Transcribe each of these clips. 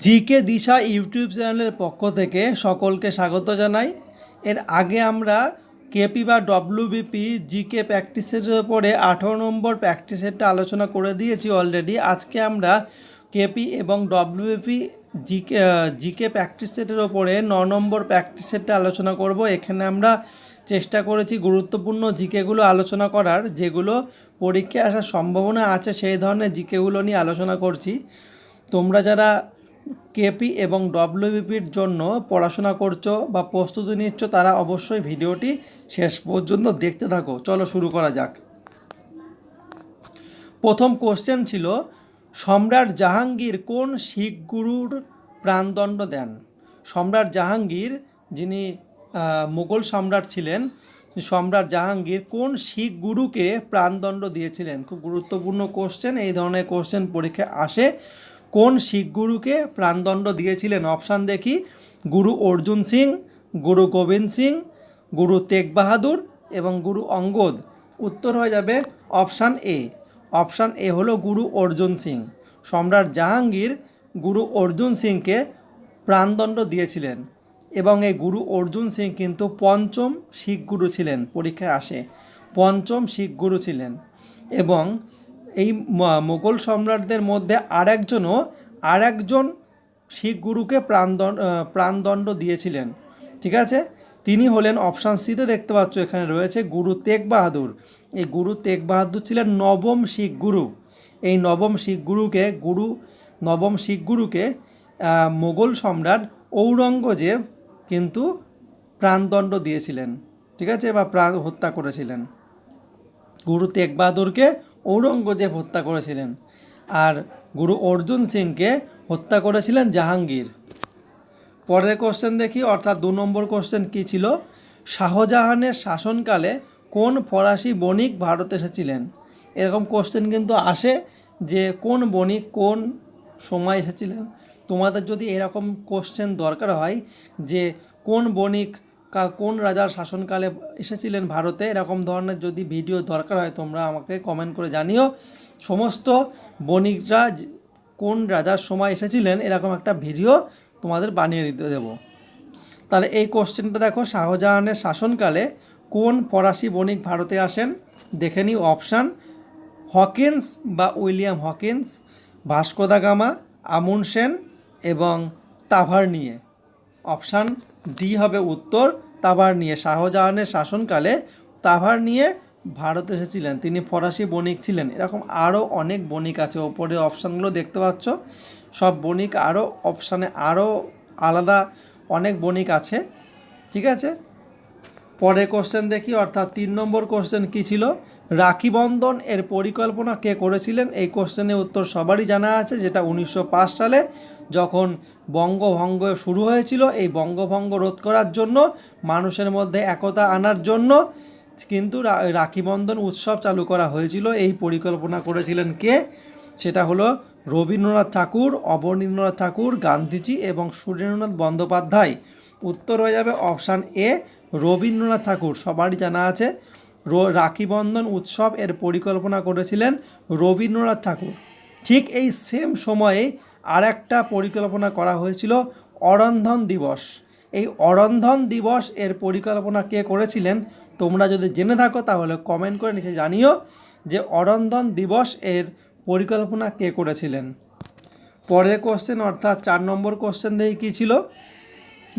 GK দিশা YouTube চ্যানেলের পক্ষ থেকে সকলকে স্বাগত জানাই। এর আগে আমরা কেপি বা ডব্লিউবিপি জিকে প্র্যাকটিসের উপরে আঠারো নম্বর প্র্যাকটিসেরটা আলোচনা করে দিয়েছি অলরেডি। আজকে আমরা কেপি এবং ডব্লিউবিপি জিকে জিকে প্র্যাকটিস সেটের ওপরে ন নম্বর প্র্যাকটিস সেটটা আলোচনা করব। এখানে আমরা চেষ্টা করেছি গুরুত্বপূর্ণ জিকেগুলো আলোচনা করার, যেগুলো পরীক্ষায় আসার সম্ভাবনা আছে, সেই ধরনের জিকেগুলো নিয়ে আলোচনা করছি। তোমরা যারা কেপি এবং ডব্লিউবিপির জন্য পড়াশোনা করছ বা প্রস্তুতি নিচ্ছ, তারা অবশ্যই ভিডিওটি শেষ পর্যন্ত দেখতে থাকো। চলো শুরু করা যাক। প্রথম কোশ্চেন ছিল, সম্রাট জাহাঙ্গীর কোন শিখ গুরুর প্রাণদণ্ড দেন? সম্রাট জাহাঙ্গীর যিনি মুঘল সম্রাট ছিলেন, সম্রাট জাহাঙ্গীর কোন শিখ গুরুকে প্রাণদণ্ড দিয়েছিলেন? খুব গুরুত্বপূর্ণ কোশ্চেন এই ধরনের কোশ্চেন পরীক্ষায় আসে। কোন শিখ গুরুকে প্রাণদণ্ড দিয়েছিলেন? অপশান দেখি, গুরু অর্জুন সিং, গুরু গোবিন্দ সিং, গুরু তেগ বাহাদুর এবং গুরু অঙ্গদ। উত্তর হয়ে যাবে অপশান এ। অপশান এ হলো গুরু অর্জুন সিং। সম্রাট জাহাঙ্গীর গুরু অর্জুন সিংকে প্রাণদণ্ড দিয়েছিলেন এবং এই গুরু অর্জুন সিং কিন্তু পঞ্চম শিখ গুরু ছিলেন, পরীক্ষায় আসে। পঞ্চম শিখ গুরু ছিলেন এবং এই মোগল সম্রাটদের মধ্যে আরেকজনও আরেকজন শিখ গুরুকে প্রাণদণ্ড প্রাণদণ্ড দিয়েছিলেন। ঠিক আছে? তিনি হলেন অপশান সিতে দেখতে পাচ্ছ এখানে রয়েছে গুরু তেগ বাহাদুর এই গুরু তেগ বাহাদুর ছিলেন নবম শিখ গুরু। এই নবম শিখ গুরুকে, গুরু, নবম শিখ গুরুকে মোগল সম্রাট ঔরঙ্গজেব কিন্তু প্রাণদণ্ড দিয়েছিলেন। ঠিক আছে? বা প্রাণ হত্যা করেছিলেন। গুরু তেগ বাহাদুরকে ঔরঙ্গজেব হত্যা করেছিলেন আর গুরু অর্জুন সিংকে হত্যা করেছিলেন জাহাঙ্গীর। পরের কোশ্চেন দেখি, অর্থাৎ দু নম্বর কোশ্চেন কী ছিল? শাহজাহানের শাসনকালে কোন ফরাসি বণিক ভারত এসেছিলেন? এরকম কোশ্চেন কিন্তু আসে যে কোন বণিক কোন সময় এসেছিলেন? তোমাদের যদি এরকম কোশ্চেন দরকার হয় যে কোন বণিক কোন রাজার শাসনকালে এসেছিলেন ভারতে, এরকম ধরনের যদি ভিডিও দরকার হয়, তোমরা আমাকে কমেন্ট করে জানিও। সমস্ত বণিকরা কোন রাজার সময় এসেছিলেন, এরকম একটা ভিডিও তোমাদের বানিয়ে দিতে দেবো। তাহলে এই কোশ্চেনটা দেখো, শাহজাহানের শাসনকালে কোন ফরাসি বণিক ভারতে আসেন? দেখে নিই অপশান হকিন্স বা William Hawkins, Vasco da Gama, আমুন সেন এবং তাভার নিয়ে অপশান ডি হবে উত্তর, তাভার নিয়ে। শাহজাহানের শাসনকালে তাভার নিয়ে ভারত এসেছিলেন। তিনি ফরাসি বণিক ছিলেন। এরকম আরও অনেক বণিক আছে। ওপরের অপশানগুলো দেখতে পাচ্ছ। সব বণিক আরও অপশানে আরও আলাদা অনেক বণিক আছে। ঠিক আছে? পরে কোশ্চেন দেখি, অর্থাৎ তিন নম্বর কোশ্চেন কী ছিল? রাখি বন্ধন এর পরিকল্পনা কে করেছিলেন? এই কোশ্চেনের উত্তর সবারই জানা আছে, যেটা উনিশশো পাঁচ সালে যখন বঙ্গভঙ্গ শুরু হয়েছিল, এই বঙ্গভঙ্গ রোধ করার জন্য, মানুষের মধ্যে একতা আনার জন্য কিন্তু রা- রাখি বন্ধন উৎসব চালু করা হয়েছিল। এই পরিকল্পনা করেছিলেন কে? সেটা হলো রবীন্দ্রনাথ ঠাকুর, অবনীন্দ্রনাথ ঠাকুর, গান্ধীজি এবং সুরেন্দ্রনাথ বন্দ্যোপাধ্যায়। উত্তর হয়ে যাবে অপশান এ, রবীন্দ্রনাথ ঠাকুর। সবারই জানা আছে, রো- রাখি বন্ধন উৎসব এর পরিকল্পনা করেছিলেন রবীন্দ্রনাথ ঠাকুর। ঠিক এই সেম সময়ে আর একটা পরিকল্পনা করা হয়েছিল, অরন্ধন দিবস। এই অরন্ধন দিবস এর পরিকল্পনা কে করেছিলেন? তোমরা যদি জেনে থাকো, তাহলে কমেন্ট করে নিচে জানিও যে অরন্ধন দিবস এর পরিকল্পনা কে করেছিলেন। পরের কোশ্চেন অর্থাৎ চার নম্বর কোশ্চেন দিয়ে কী ছিল?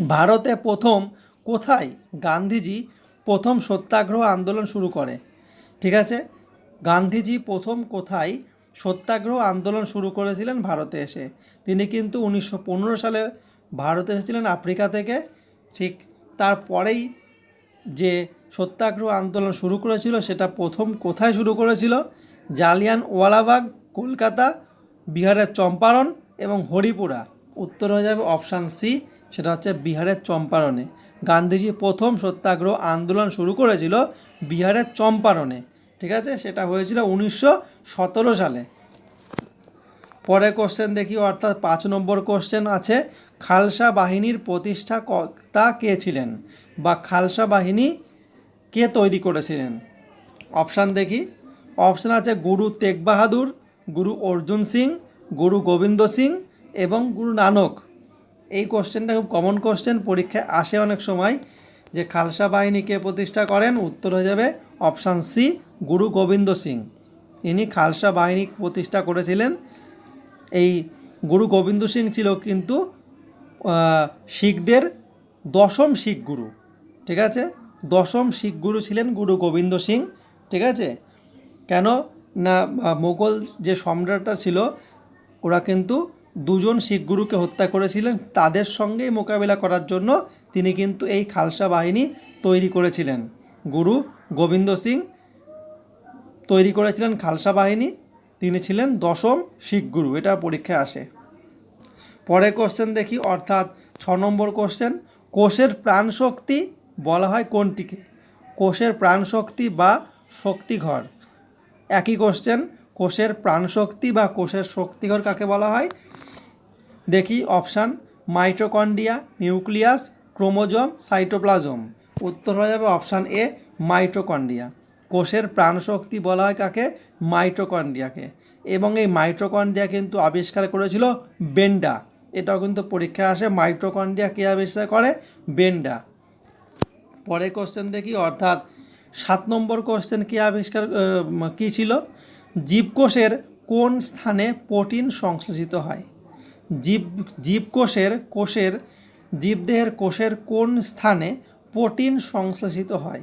ভারতে প্রথম কোথায় গান্ধীজি প্রথম সত্যাগ্রহ আন্দোলন শুরু করে? ঠিক আছে? গান্ধীজি প্রথম কোথায় সত্যাগ্রহ আন্দোলন শুরু করেছিলেন ভারতে এসে। তিনি কিন্তু উনিশশো পনেরো সালে ভারতে এসেছিলেন আফ্রিকা থেকে। ঠিক তারপরেই যে সত্যাগ্রহ আন্দোলন শুরু করেছিল, সেটা প্রথম কোথায় শুরু করেছিল? জালিয়ান ওয়ালাবাগ কলকাতা, বিহারের চম্পারণ এবং হরিপুরা। উত্তর হয়ে যাবে অপশান সি, সেটা হচ্ছে বিহারের চম্পারণে। গান্ধীজি প্রথম সত্যাগ্রহ আন্দোলন শুরু করেছিল বিহারের চম্পারণে। ঠিক আছে? সেটা হয়েছিল উনিশশো সতেরো সালে। পরে কোশ্চেন দেখি, অর্থাৎ পাঁচ নম্বর কোশ্চেন আছে, খালসা বাহিনীর প্রতিষ্ঠাতা কে ছিলেন? বা খালসা বাহিনী কে তৈরি করেছিলেন? অপশান দেখি। অপশান আছে গুরু তেগ বাহাদুর গুরু অর্জুন সিং, গুরু গোবিন্দ সিং এবং গুরু নানক। এই কোশ্চেনটা খুব কমন কোশ্চেন পরীক্ষায় আসে অনেক সময় যে খালসা বাহিনী কে প্রতিষ্ঠা করেন? উত্তর হয়ে যাবে অপশান সি গুরু গোবিন্দ সিং। ইনি খালসা বাহিনী প্রতিষ্ঠা করেছিলেন। এই গুরু গোবিন্দ সিং ছিল কিন্তু শিখদের দশম শিখ গুরু, ঠিক আছে? দশম শিখ গুরু ছিলেন গুরু গোবিন্দ সিং, ঠিক আছে? কেন না মোগল যে সম্রাটটা ছিল, ওরা কিন্তু দুজন শিখ গুরুকে হত্যা করেছিলেন। তাদের সঙ্গেই মোকাবিলা করার জন্য তিনি কিন্তু এই খালসা বাহিনী তৈরি করেছিলেন। গুরু গোবিন্দ সিং তৈরি করেছিলেন খালসা বাহিনী, তিনি ছিলেন দশম শিখ গুরু, এটা পরীক্ষায় আসে। পরের কোশ্চেন দেখি, অর্থাৎ ছ নম্বর কোশ্চেন কোষের প্রাণশক্তি বলা হয় কোনটিকে? কোষের প্রাণশক্তি বা শক্তিঘর একই কোশ্চেন কোষের প্রাণশক্তি বা কোষের শক্তিঘর কাকে বলা হয়? দেখি option mitochondria nucleus chromosome cytoplasm উত্তর হয়ে যাবে অপশান এ মাইটোকন্ডিয়া কোষের প্রাণশক্তি বলা হয় কাকে? মাইটোকন্ডিয়াকে এবং এই মাইটোকন্ডিয়া কিন্তু আবিষ্কার করেছিল বেন্ডা। এটাও কিন্তু পরীক্ষায় আসে মাইটোকন্ডিয়া কে আবিষ্কার করে? বেন্ডা। পরের কোশ্চেন দেখি, অর্থাৎ সাত নম্বর কোশ্চেন কী আবিষ্কার কী ছিল? জীবকোষের কোন স্থানে প্রোটিন সংশ্লেষিত হয়? জীব, জীবকোষের কোষের, জীবদেহের কোষের কোন স্থানে প্রোটিন সংশ্লেষিত হয়?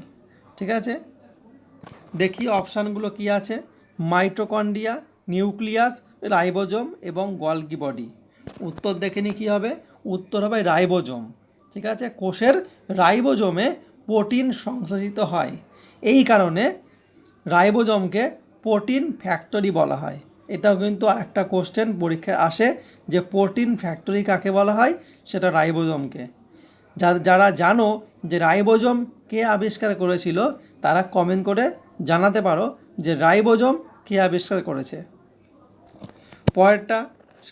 ঠিক আছে? দেখি অপশানগুলো কি আছে। মাইটোকন্ডিয়া নিউক্লিয়াস, রাইবোজোম এবং গলগি বডি। উত্তর দেখে নি কী হবে? উত্তর হবে রাইবোজোম। ঠিক আছে? কোষের রাইবোজোমে প্রোটিন সংশ্লেষিত হয়। এই কারণে রাইবোজোমকে প্রোটিন ফ্যাক্টরি বলা হয়। এটাও কিন্তু একটা কোশ্চেন পরীক্ষায় আসে যে প্রোটিন ফ্যাক্টরি কাকে বলা হয়? সেটা রাইবোজোমকে। যারা জানো যে রাইবোজোম কে আবিষ্কার করেছিল, তারা কমেন্ট করে জানাতে পারো যে রাইবোজোম কে আবিষ্কার করেছে। পরেরটা,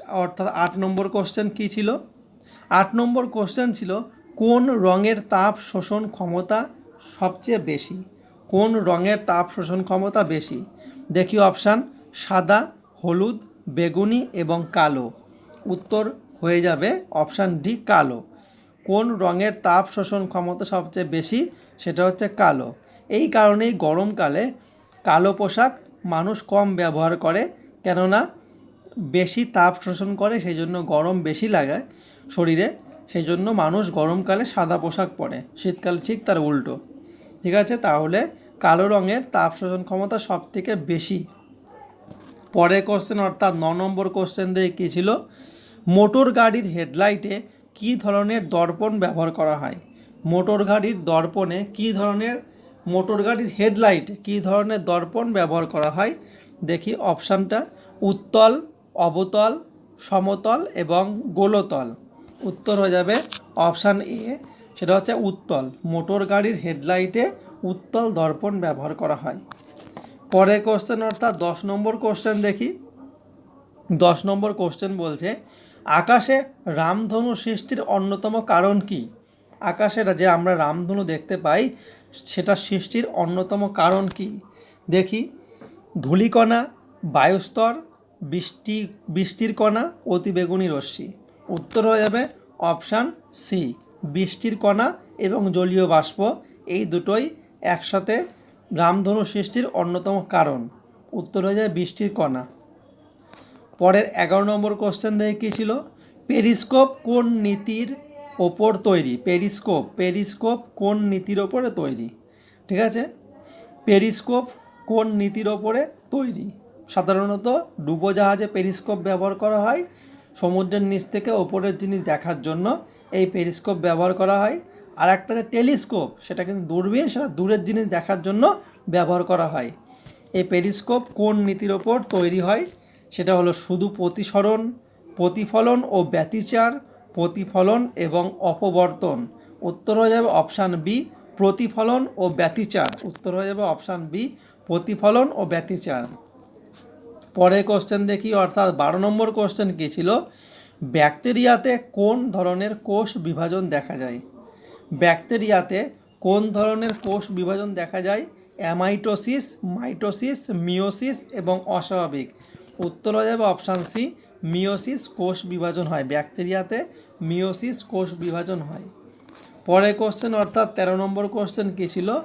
অর্থাৎ আট নম্বর কোশ্চেন কী ছিল? আট নম্বর কোশ্চেন ছিল, কোন রঙের তাপ শোষণ ক্ষমতা সবচেয়ে বেশি? কোন রঙের তাপ শোষণ ক্ষমতা বেশি? দেখি অপশান সাদা, হলুদ, বেগুনি এবং কালো। উত্তর হয়ে যাবে অপশান ডি কালো। কোন রঙের তাপ শোষণ ক্ষমতা সবচেয়ে বেশি? সেটা হচ্ছে কালো। এই কারণেই গরমকালে কালো পোশাক মানুষ কম ব্যবহার করে, কেননা বেশি তাপ শোষণ করে সেই জন্য গরম বেশি লাগায় শরীরে সেই জন্য মানুষ গরমকালে সাদা পোশাক পরে। শীতকালে ঠিক তার উল্টো। ঠিক আছে, তাহলে কালো রঙের তাপ শোষণ ক্ষমতা সব থেকে বেশি। পরের কোশ্চেন অর্থাৎ ন নম্বর কোশ্চেন দিয়ে কী ছিল? মোটর গাড়ির হেডলাইটে কী ধরনের দর্পণ ব্যবহার করা হয়? মোটর গাড়ির দর্পণে কী ধরনের মোটর গাড়ির হেডলাইট কী ধরনের দর্পণ ব্যবহার করা হয়? দেখি অপশানটা। উত্তল, অবতল, সমতল এবং গোলতল। উত্তর হয়ে যাবে অপশান এ। সেটা হচ্ছে উত্তল। মোটর গাড়ির হেডলাইটে উত্তল দর্পণ ব্যবহার করা হয়। পরের কোশ্চেন অর্থাৎ দশ নম্বর কোশ্চেন দেখি। দশ নম্বর কোশ্চেন বলছে, আকাশে রামধনু সৃষ্টির অন্যতম কারণ কি? আকাশে যে আমরা রামধনু দেখতে পাই সেটা সৃষ্টির অন্যতম কারণ কি? দেখি। ধূলিকণা, বায়ুস্তর, বৃষ্টি, বৃষ্টির কণা অতিবেগুনি রশ্মি। উত্তর হয়ে যাবে অপশান সি বৃষ্টির কণা এবং জলীয় বাষ্প। এই দুটোই একসাথে রামধনু সৃষ্টির অন্যতম কারণ। উত্তর হয়ে যায় বৃষ্টির কণা। পরের এগারো নম্বর কোশ্চেন দেখে কী ছিল? পেরিস্কোপ কোন নীতির ওপর তৈরি, পেরিস্কোপ। পেরিস্কোপ কোন নীতির ওপরে তৈরি? ঠিক আছে? পেরিস্কোপ কোন নীতির ওপরে তৈরি? সাধারণত ডুবোজাহাজে পেরিস্কোপ ব্যবহার করা হয়। সমুদ্রের নিচ থেকে ওপরের জিনিস দেখার জন্য এই পেরিস্কোপ ব্যবহার করা হয়। আর একটা যে টেলিস্কোপ, সেটা কিন্তু দূরবীন, সেটা দূরের জিনিস দেখার জন্য ব্যবহার করা হয়। এই পেরিস্কোপ কোন নীতির ওপর তৈরি হয়? সেটা হলো শুধু প্রতিসরণ, প্রতিফলন ও ব্যতিচার প্রতিফলন এবং অপবর্তন। উত্তর হয়ে যাবে অপশান বি, প্রতিফলন ও ব্যতিচার। উত্তর হয়ে যাবে অপশান বি, প্রতিফলন ও ব্যতিচার। পরের কোশ্চেন দেখি, অর্থাৎ বারো নম্বর কোশ্চেন কী ছিল? ব্যাকটেরিয়াতে কোন ধরনের কোষ বিভাজন দেখা যায়? ব্যাকটেরিয়াতে কোন ধরনের কোষ বিভাজন দেখা যায়? অ্যামাইটোসিস, মাইটোসিস মিওসিস এবং অস্বাভাবিক। উত্তর হয়ে যাবে অপশান সি মিওসিস কোষ বিভাজন হয়। ব্যাকটেরিয়াতে মিওসিস কোষ বিভাজন হয়। পরের কোশ্চেন অর্থাৎ তেরো নম্বর কোশ্চেন কী ছিল?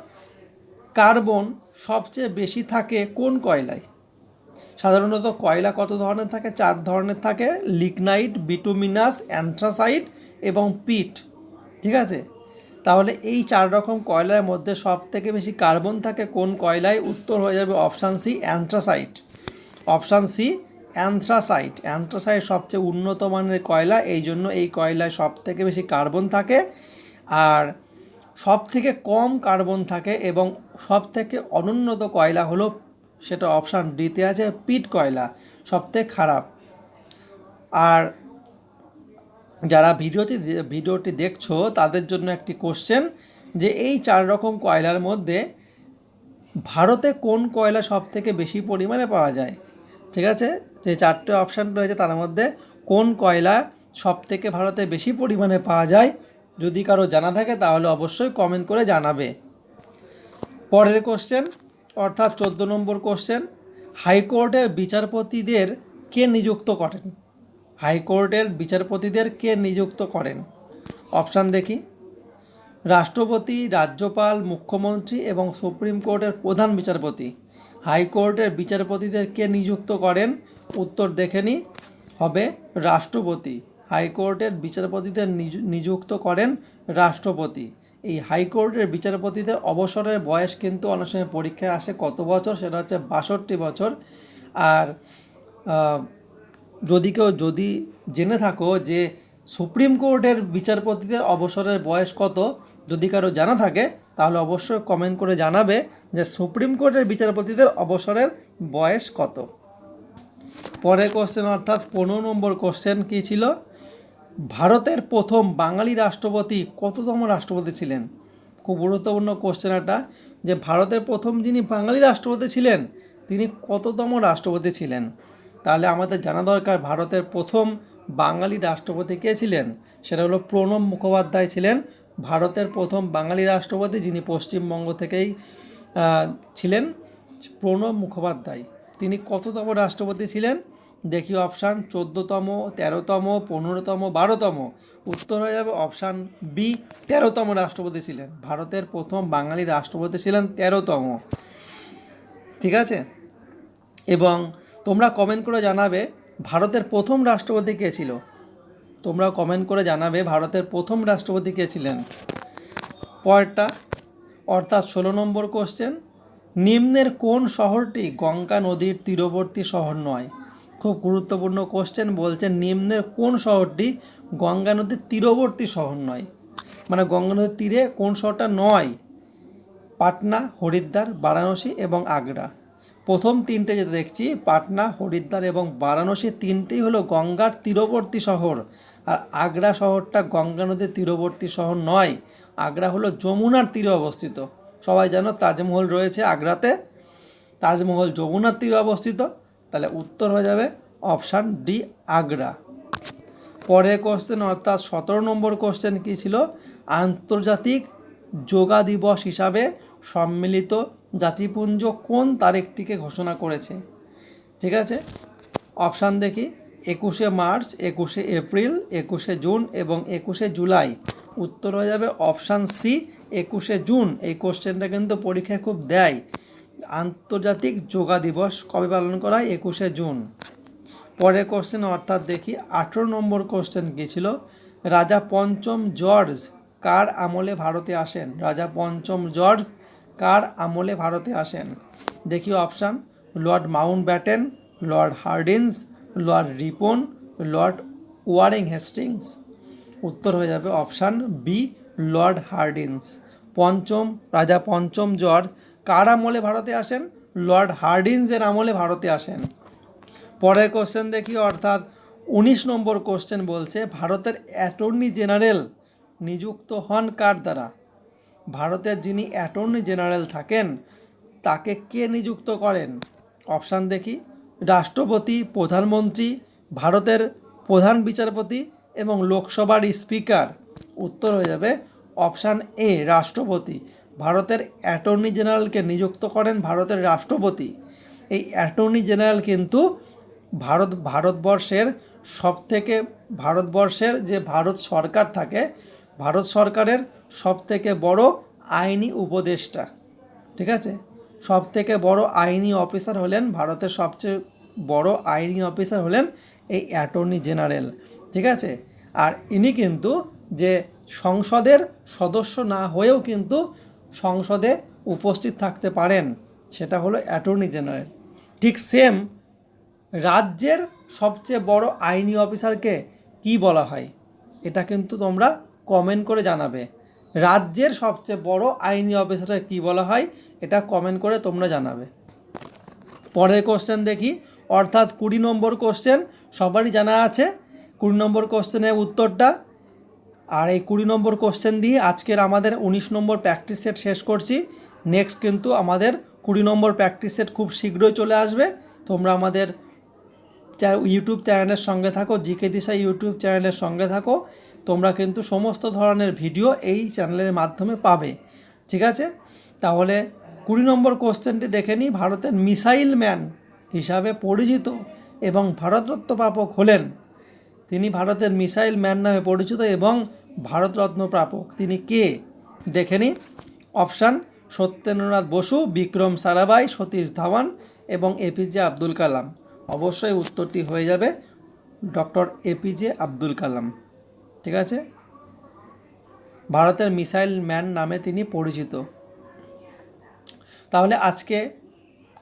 কার্বন সবচেয়ে বেশি থাকে কোন কয়লায়? সাধারণত কয়লা কত ধরনের থাকে? চার ধরনের থাকে, লিগনাইট, বিটুমিনাস, অ্যান্থ্রাসাইট এবং পিট। ঠিক আছে? তাহলে এই চার রকম কয়লার মধ্যে সব থেকে বেশি কার্বন থাকে কোন কয়লায়? উত্তর হয়ে যাবে option C, anthracite. Option C anthracite. Anthracite সবচেয়ে উন্নত মানের কয়লা, এই জন্য এই কয়লায় সব থেকে বেশি কার্বন থাকে আর সব থেকে কম কার্বন থাকে এবং সব থেকে অনুন্নত কয়লা হলো, সেটা অপশান ডিতে আছে, পিট কয়লা, সবথেকে খারাপ। আর যারা ভিডিওটি ভিডিওটি দেখছ, তাদের জন্য একটি কোশ্চেন যে এই চার রকম কয়লার মধ্যে ভারতে কোন কয়লা সব থেকে বেশি পরিমাণে পাওয়া যায়? ঠিক আছে? যে চারটে অপশান রয়েছে তার মধ্যে কোন কয়লা সব থেকে ভারতে বেশি পরিমাণে পাওয়া যায়, যদি কারও জানা থাকে তাহলে অবশ্যই কমেন্ট করে জানাবে। পরের কোশ্চেন অর্থাৎ চোদ্দ নম্বর কোশ্চেন হাইকোর্টের বিচারপতিদের কে নিযুক্ত করেন? হাইকোর্টের বিচারপতিদের কে নিযুক্ত করেন? অপশান দেখি। রাষ্ট্রপতি, রাজ্যপাল, মুখ্যমন্ত্রী এবং সুপ্রিম কোর্টের প্রধান বিচারপতি। হাইকোর্টের বিচারপতিদের কে নিযুক্ত করেন? উত্তর দেখে নি। হবে রাষ্ট্রপতি। হাইকোর্টের বিচারপতিদের নিযুক্ত করেন রাষ্ট্রপতি। এই হাইকোর্টের বিচারপতিদের অবসরের বয়স কিন্তু অনেক সময় পরীক্ষায় আসে কত বছর, সেটা হচ্ছে বাষট্টি বছর। আর যদি কেউ যদি জেনে থাকো যে সুপ্রিম কোর্টের বিচারপতিদের অবসরের বয়স কত, যদি কারও জানা থাকে, তাহলে অবশ্যই কমেন্ট করে জানাবে যে সুপ্রিম কোর্টের বিচারপতিদের অবসরের বয়স কত। পরের কোশ্চেন অর্থাৎ পনেরো নম্বর কোশ্চেন কী ছিল? ভারতের প্রথম বাঙালি রাষ্ট্রপতি কততম রাষ্ট্রপতি ছিলেন? খুব গুরুত্বপূর্ণ কোশ্চেন একটা যে ভারতের প্রথম যিনি বাঙালি রাষ্ট্রপতি ছিলেন, তিনি কততম রাষ্ট্রপতি ছিলেন? তাহলে আমাদের জানা দরকার, ভারতের প্রথম বাঙালি রাষ্ট্রপতি কে ছিলেন? সেটা হলো প্রণব মুখোপাধ্যায় ছিলেন। ভারতের প্রথম বাঙালি রাষ্ট্রপতি যিনি পশ্চিমবঙ্গ থেকেই ছিলেন, প্রণব মুখোপাধ্যায়। তিনি কততম রাষ্ট্রপতি ছিলেন? দেখি অপশান চোদ্দোতম, তেরোতম, পনেরোতম, বারোতম। উত্তর হয়ে যাবে অপশান বি, তেরোতম রাষ্ট্রপতি ছিলেন। ভারতের প্রথম বাঙালি রাষ্ট্রপতি ছিলেন তেরোতম। ঠিক আছে? এবং তোমরা কমেন্ট করে জানাবে ভারতের প্রথম রাষ্ট্রপতি কে ছিল। তোমরা কমেন্ট করে জানাবে ভারতের প্রথম রাষ্ট্রপতি কে ছিলেন। পরেরটা, অর্থাৎ ষোলো নম্বর কোশ্চেন নিম্নের কোন শহরটি গঙ্গা নদীর তীরবর্তী শহর নয়? খুব গুরুত্বপূর্ণ কোশ্চেন বলছে নিম্নের কোন শহরটি গঙ্গা নদীর তীরবর্তী শহর নয়? মানে গঙ্গা নদীর তীরে কোন শহরটা নয়? পাটনা, হরিদ্বার, বারাণসী এবং আগ্রা। প্রথম তিনটে যেটা দেখছি, পাটনা, হরিদ্বার এবং বারাণসী তিনটেই হলো গঙ্গার তীরবর্তী শহর। আর আগ্রা শহরটা গঙ্গা নদীর তীরবর্তী শহর নয়। আগ্রা হলো যমুনার তীরে অবস্থিত। সবাই জানো তাজমহল রয়েছে আগ্রাতে। তাজমহল যমুনার তীরে অবস্থিত। তাহলে উত্তর হয়ে যাবে অপশান ডি, আগ্রা। পরের কোশ্চেন অর্থাৎ সতেরো নম্বর কোশ্চেন কী ছিল? আন্তর্জাতিক যোগা দিবস হিসাবে সম্মিলিত জাতিপুঞ্জ কোন তারিখটিকে ঘোষণা করেছে? ঠিক আছে? অপশান দেখি। একুশে মার্চ, একুশে এপ্রিল, একুশে জুন এবং একুশে জুলাই। উত্তর হয়ে যাবে অপশান সি, একুশে জুন। এই কোশ্চেনটা কিন্তু পরীক্ষায় খুব দেয়। আন্তর্জাতিক যোগা দিবস কবে পালন করা হয়? একুশে জুন। পরের কোশ্চেন অর্থাৎ দেখি, আঠেরো নম্বর কোশ্চেন কী ছিল? রাজা পঞ্চম জর্জ কার আমলে ভারতে আসেন? রাজা পঞ্চম জর্জ কার আমলে ভারতে আসেন? দেখি option Lord Mountbatten Lord hardinge Lord Ripon Lord Warren Hastings উত্তর হয়ে যাবে অপশান বি লর্ড হার্ডিন্স পঞ্চম, রাজা পঞ্চম জর্জ কার আমলে ভারতে আসেন? লর্ড হার্ডিন্সের আমলে ভারতে আসেন। পরের কোশ্চেন দেখি, অর্থাৎ উনিশ নম্বর কোশ্চেন বলছে, ভারতের অ্যাটর্নি জেনারেল নিযুক্ত হন কার দ্বারা? ভারতের যিনি অ্যাটর্নি জেনারেল থাকেন, তাকে কে নিযুক্ত করেন? অপশান দেখি, রাষ্ট্রপতি, প্রধানমন্ত্রী, ভারতের প্রধান বিচারপতি এবং লোকসভার স্পিকার উত্তর হয়ে যাবে অপশান এ রাষ্ট্রপতি। ভারতের অ্যাটর্নি জেনারেলকে নিযুক্ত করেন ভারতের রাষ্ট্রপতি। এই অ্যাটর্নি জেনারেল কিন্তু ভারত, ভারতবর্ষের সব থেকে ভারতবর্ষের যে ভারত সরকার থাকে, ভারত সরকারের সব থেকে বড় আইনি উপদেষ্টা। ঠিক আছে? সব থেকে বড় আইনি অফিসার হলেন, ভারতের সবচেয়ে বড় আইনি অফিসার হলেন এই অ্যাটর্নি জেনারেল। ঠিক আছে? আর ইনি কিন্তু যে সংসদের সদস্য না হয়েও কিন্তু সংসদে উপস্থিত থাকতে পারেন, সেটা হলো অ্যাটর্নি জেনারেল ঠিক সেম রাজ্যের সবচেয়ে বড় আইনি অফিসারকে কি বলা হয়, এটা কিন্তু তোমরা কমেন্ট করে জানাবে। রাজ্যের সবচেয়ে বড় আইনি অফিসারকে কি বলা হয়, এটা কমেন্ট করে তোমরা জানাবে। পরের কোশ্চেন দেখি, অর্থাৎ কুড়ি নম্বর কোশ্চেন সবারই জানা আছে। কুড়ি নম্বর কোশ্চেনের উত্তরটা আর এই কুড়ি নম্বর কোশ্চেন দিয়ে আজকের আমাদের উনিশ নম্বর প্র্যাকটিস সেট শেষ করছি। নেক্সট কিন্তু আমাদের কুড়ি নম্বর প্র্যাকটিস সেট খুব শীঘ্রই চলে আসবে। তোমরা আমাদের ইউটিউব চ্যানেলের সঙ্গে থাকো জিকে দিশা ইউটিউব চ্যানেলের সঙ্গে থাকো। তোমরা কিন্তু সমস্ত ধরনের ভিডিও এই চ্যানেলের মাধ্যমে পাবে। ঠিক আছে? তাহলে কুড়ি নম্বর কোশ্চেনটি দেখে নিই। ভারতের মিসাইল ম্যান হিসাবে পরিচিত এবং ভারতরত্ন প্রাপক হলেন তিনি ভারতের মিসাইল ম্যান নামে পরিচিত এবং ভারতরত্ন প্রাপক। তিনি কে? দেখে নিই অপশান, সত্যেন্দ্রনাথ বসু, বিক্রম সারাভাই, সতীশ ধাওয়ান এবং এপিজে আব্দুল কালাম। অবশ্যই উত্তরটি হয়ে যাবে ডক্টর এপিজে আব্দুল কালাম। ঠিক আছে? ভারতের মিসাইল ম্যান নামে তিনি পরিচিত। তাহলে আজকে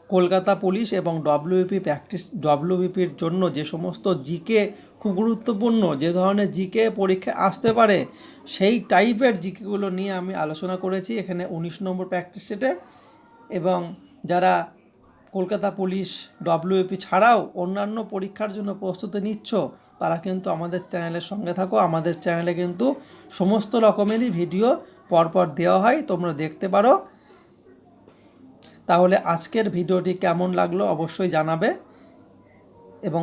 কলকাতা পুলিশ এবং ডব্লিউপি প্র্যাকটিস ডব্লিউবিপির জন্য যে সমস্ত জিকে খুব গুরুত্বপূর্ণ যে ধরনের জিকে পরীক্ষা আসতে পারে, সেই টাইপের জিকেগুলো নিয়ে আমি আলোচনা করেছি। এখানে উনিশ নম্বর প্র্যাকটিস সেটে এবং যারা কলকাতা পুলিশ ডব্লিউপি ছাড়াও অন্যান্য পরীক্ষার জন্য প্রস্তুতি নিচ্ছ, তারা কিন্তু আমাদের চ্যানেলের সঙ্গে থাকো। আমাদের চ্যানেলে কিন্তু সমস্ত রকমেরই ভিডিও পরপর দেওয়া হয়, তোমরা দেখতে পারো। তাহলে আজকের ভিডিওটি কেমন লাগল অবশ্যই জানাবে। এবং